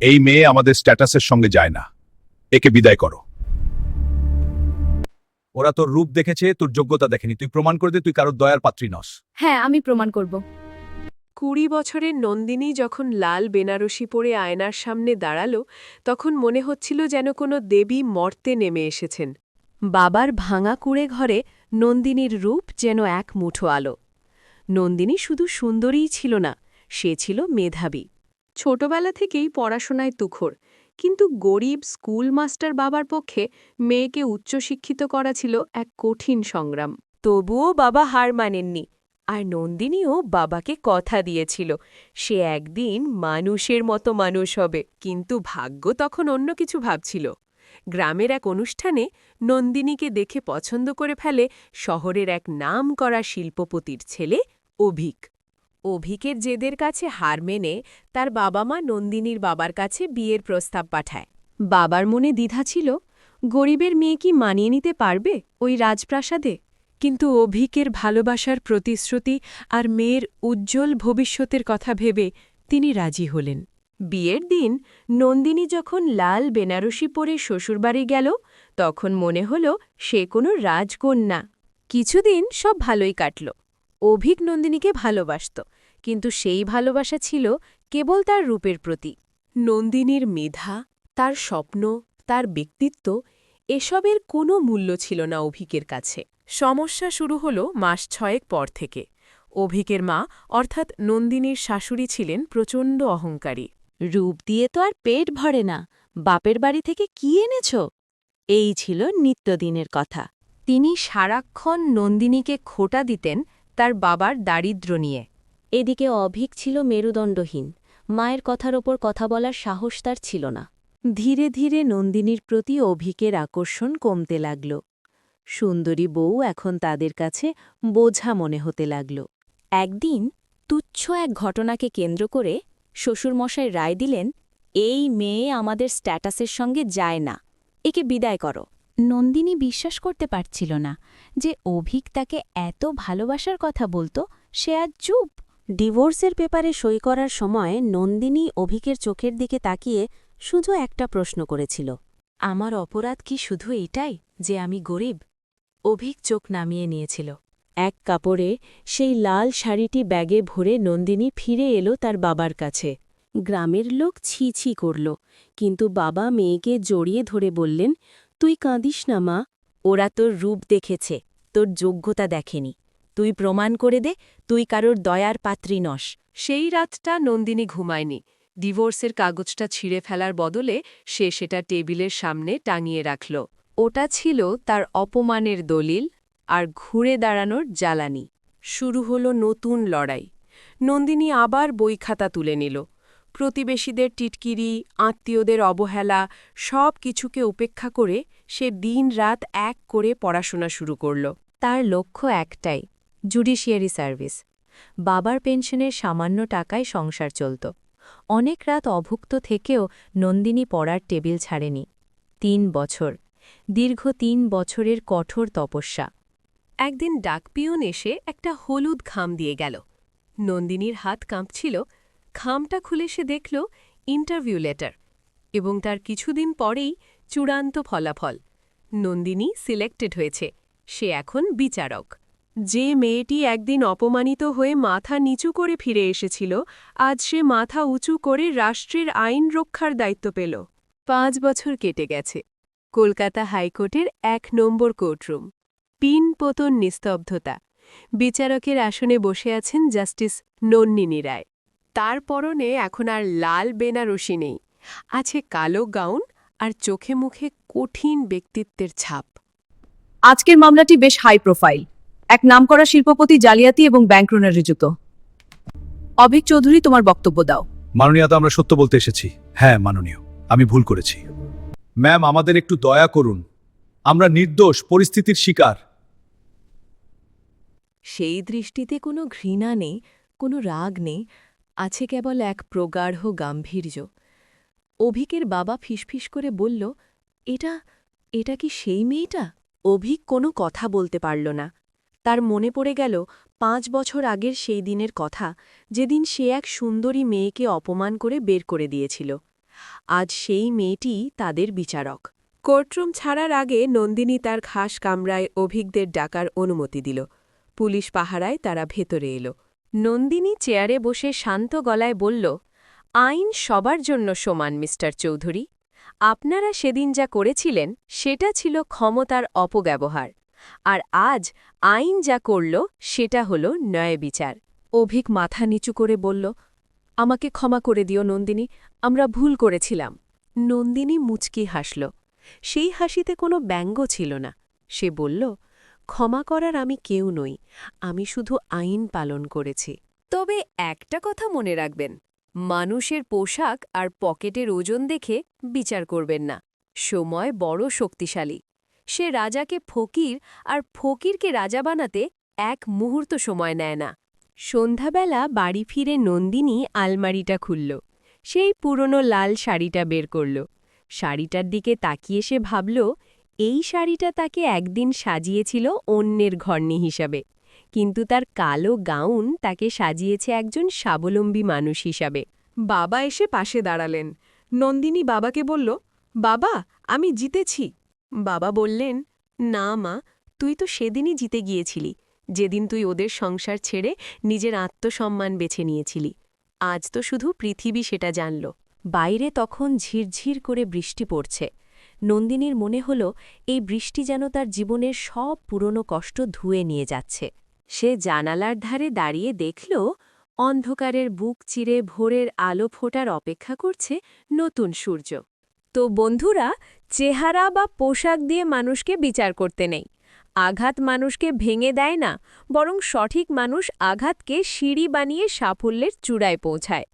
এই মেয়ে আমাদের স্ট্যাটাসের সঙ্গে যায় না। একে বিদায় করো। ওরা তোর রূপ দেখেছে তোর যোগ্যতা দেখেনি। তুই প্রমাণ করে দে তুই কারোর দয়ার পাত্রী নস। হ্যাঁ আমি প্রমাণ করব। কুড়ি বছরের নন্দিনী যখন লাল বেনারসি পরে আয়নার সামনে দাঁড়াল তখন মনে হচ্ছিল যেন কোনো দেবী মর্তে নেমে এসেছেন। বাবার ভাঙা কুড়ে ঘরে নন্দিনীর রূপ যেন এক মুঠো আলো। নন্দিনী শুধু সুন্দরীই ছিল না সে ছিল মেধাবী। ছোটবেলা থেকেই পড়াশোনায় তুখর কিন্তু গরিব স্কুল মাস্টার বাবার পক্ষে মেয়েকে উচ্চশিক্ষিত করা ছিল এক কঠিন সংগ্রাম। তবুও বাবা হার মানেননি আর নন্দিনীও বাবাকে কথা দিয়েছিল, সে একদিন মানুষের মতো মানুষ হবে। কিন্তু ভাগ্য তখন অন্য কিছু ভাবছিল। গ্রামের এক অনুষ্ঠানে নন্দিনীকে দেখে পছন্দ করে ফেলে শহরের এক নাম করা শিল্পপতির ছেলে অভিক। অভিকের জেদের কাছে হার মেনে তার বাবা মা নন্দিনীর বাবার কাছে বিয়ের প্রস্তাব পাঠায়। বাবার মনে দ্বিধা ছিল, গরিবের মেয়ে কি মানিয়ে নিতে পারবে ওই রাজপ্রাসাদে? কিন্তু অভিকের ভালোবাসার প্রতিশ্রুতি আর মেয়ের উজ্জ্বল ভবিষ্যতের কথা ভেবে তিনি রাজি হলেন। বিয়ের দিন নন্দিনী যখন লাল বেনারসি পরে শ্বশুরবাড়ি গেল, তখন মনে হল সে কোনো রাজকন্যা। কিছুদিন সব ভালোই কাটল। অভিক নন্দিনীকে ভালোবাসত। কিন্তু সেই ভালোবাসা ছিল কেবল তার রূপের প্রতি। নন্দিনীর মেধা তার স্বপ্ন তার ব্যক্তিত্ব এসবের কোনো মূল্য ছিল না অভিকের কাছে। সমস্যা শুরু হল মাস ছয়েক পর থেকে। অভিকের মা অর্থাৎ নন্দিনীর শাশুড়ি ছিলেন প্রচণ্ড অহংকারী। রূপ দিয়ে তো আর পেট ভরে না। বাপের বাড়ি থেকে কি এনেছ? এই ছিল নিত্যদিনের কথা। তিনি সারাক্ষণ নন্দিনীকে খোটা দিতেন তার বাবার দারিদ্র্য নিয়ে। এদিকে অভিক ছিল মেরুদণ্ডহীন, মায়ের কথার ওপর কথা বলার সাহস তার ছিল না। ধীরে ধীরে নন্দিনীর প্রতি অভিকের আকর্ষণ কমতে লাগল। সুন্দরী বউ এখন তাদের কাছে বোঝা মনে হতে লাগল। একদিন তুচ্ছ এক ঘটনাকে কেন্দ্র করে শ্বশুরমশাই রায় দিলেন, এই মেয়ে আমাদের স্ট্যাটাসের সঙ্গে যায় না, একে বিদায় করো। নন্দিনী বিশ্বাস করতে পারছিল না যে অভিক তাকে এত ভালোবাসার কথা বলতো, সে আজ চুপ। ডিভোর্সের পেপারে সই করার সময় নন্দিনী অভিকের চোখের দিকে তাকিয়ে শুধু একটা প্রশ্ন করেছিল, আমার অপরাধ কি শুধু এটাই যে আমি গরিব? অভিক চোখ নামিয়ে নিয়েছিল। এক কাপড়ে সেই লাল শাড়িটি ব্যাগে ভরে নন্দিনী ফিরে এলো তার বাবার কাছে। গ্রামের লোক ছি ছি করল, কিন্তু বাবা মেয়েকে জড়িয়ে ধরে বললেন, তুই কাঁদিস না মা, ওরা তোর রূপ দেখেছে, তোর যোগ্যতা দেখেনি। তুই প্রমাণ করে দে, তুই কারোর দয়ার পাত্রী নস। সেই রাতটা নন্দিনী ঘুমায়নি। ডিভোর্সের কাগজটা ছিঁড়ে ফেলার বদলে সে সেটা টেবিলের সামনে টাঙিয়ে রাখল। ওটা ছিল তার অপমানের দলিল আর ঘুরে দাঁড়ানোর জ্বালানি। শুরু হল নতুন লড়াই। নন্দিনী আবার বই খাতা তুলে নিল। প্রতিবেশীদের টিটকিরি, আত্মীয়দের অবহেলা, সব কিছুকে উপেক্ষা করে সে দিন রাত এক করে পড়াশোনা শুরু করল। তার লক্ষ্য একটাই জুডিশিয়ারি সার্ভিস। বাবার পেনশনের সামান্য টাকায় সংসার চলত। অনেক রাত অভুক্ত থেকেও নন্দিনী পড়ার টেবিল ছাড়েনি। তিন বছর। দীর্ঘ তিন বছরের কঠোর তপস্যা। একদিন ডাকপিয়ন এসে একটা হলুদ খাম দিয়ে গেল। নন্দিনীর হাত কাঁপছিল। খামটা খুলে সে দেখল ইন্টারভিউ লেটার এবং তার কিছুদিন পরেই চূড়ান্ত ফলাফল। নন্দিনী সিলেক্টেড হয়েছে। সে এখন বিচারক। যে মেয়েটি একদিন অপমানিত হয়ে মাথা নিচু করে ফিরে এসেছিল, আজ সে মাথা উঁচু করে রাষ্ট্রের আইন রক্ষার দায়িত্ব পেল। পাঁচ বছর কেটে গেছে। কলকাতা হাইকোর্টের এক নম্বর কোর্টরুম। পিন পতন নিস্তব্ধতা। বিচারকের আসনে বসে আছেন জাস্টিস নন্দিনী রায়। তার পরনে এখন আর লাল বেনারসি নেই। আছে কালো গাউন আর চোখে মুখে কঠিন ব্যক্তিত্বের ছাপ। আজকের মামলাটি বেশ হাই প্রোফাইল এক নামকরা শিল্পপতি জালিয়াতি এবং ব্যাংক যুক্ত অভিক চৌধুরী তোমার বক্তব্য দাও। মাননীয়তা আমরা সত্য বলতে এসেছি। হ্যাঁ মাননীয় আমি ভুল করেছি। ম্যাম আমাদের একটু দয়া করুন। আমরা নির্দোষ পরিস্থিতির শিকার। সেই দৃষ্টিতে কোনো ঘৃণা নেই কোনো রাগ নেই আছে কেবল এক প্রগাঢ় গাম্ভীর্য। অভিকের বাবা ফিসফিস করে বলল এটা এটা কি সেই মেয়েটা? অভিক কোনো কথা বলতে পারল না। তার মনে পড়ে গেল পাঁচ বছর আগের সেই দিনের কথা, যেদিন সে এক সুন্দরী মেয়েকে অপমান করে বের করে দিয়েছিল। আজ সেই মেয়েটি তাদের বিচারক। কোর্টরুম ছাড়ার আগে নন্দিনী তার খাস কামরায় অভিজ্ঞদের ডাকার অনুমতি দিল। পুলিশ পাহারায় তারা ভেতরে এলো। নন্দিনী চেয়ারে বসে শান্ত গলায় বলল, আইন সবার জন্য সমান, মিস্টার চৌধুরী। আপনারা সেদিন যা করেছিলেন, সেটা ছিল ক্ষমতার অপব্যবহার। আর আজ আইন যা করল, সেটা হল ন্যায় বিচার। অভিক মাথা নিচু করে বলল, আমাকে ক্ষমা করে দিও নন্দিনী, আমরা ভুল করেছিলাম। নন্দিনী মুচকি হাসল। সেই হাসিতে কোনো ব্যঙ্গ ছিল না। সে বলল, ক্ষমা করার আমি কেউ নই, আমি শুধু আইন পালন করেছি। তবে একটা কথা মনে রাখবেন, মানুষের পোশাক আর পকেটের ওজন দেখে বিচার করবেন না। সময় বড় শক্তিশালী। সে রাজাকে ফকির আর ফকিরকে রাজা বানাতে এক মুহূর্ত সময় নেয় না। সন্ধ্যাবেলা বাড়ি ফিরে নন্দিনী আলমারিটা খুলল। সেই পুরনো লাল শাড়িটা বের করল। শাড়িটার দিকে তাকিয়ে সে ভাবল, এই শাড়িটা তাকে একদিন সাজিয়েছিল অন্যের ঘর্ণি হিসাবে। কিন্তু তার কালো গাউন তাকে সাজিয়েছে একজন স্বাবলম্বী মানুষ হিসাবে। বাবা এসে পাশে দাঁড়ালেন। নন্দিনী বাবাকে বলল, বাবা, আমি জিতেছি। বাবা বললেন, না মা, তুই তো সেদিনই জিতে গিয়েছিলি। যেদিন তুই ওদের সংসার ছেড়ে নিজের আত্মসম্মান বেছে নিয়েছিলি। আজ তো শুধু পৃথিবী সেটা জানল। বাইরে তখন ঝিরঝির করে বৃষ্টি পড়ছে। নন্দিনীর মনে হল, এই বৃষ্টি যেন তার জীবনের সব পুরনো কষ্ট ধুয়ে নিয়ে যাচ্ছে। সে জানালার ধারে দাঁড়িয়ে দেখল, অন্ধকারের বুক চিরে ভোরের আলো ফোটার অপেক্ষা করছে নতুন সূর্য। তো বন্ধুরা চেহারা বা পোশাক দিয়ে মানুষকে বিচার করতে নেই। আঘাত মানুষকে ভেঙে দেয় না, বরং সঠিক মানুষ আঘাতকে সিঁড়ি বানিয়ে সাফল্যের চূড়ায় পৌঁছায়।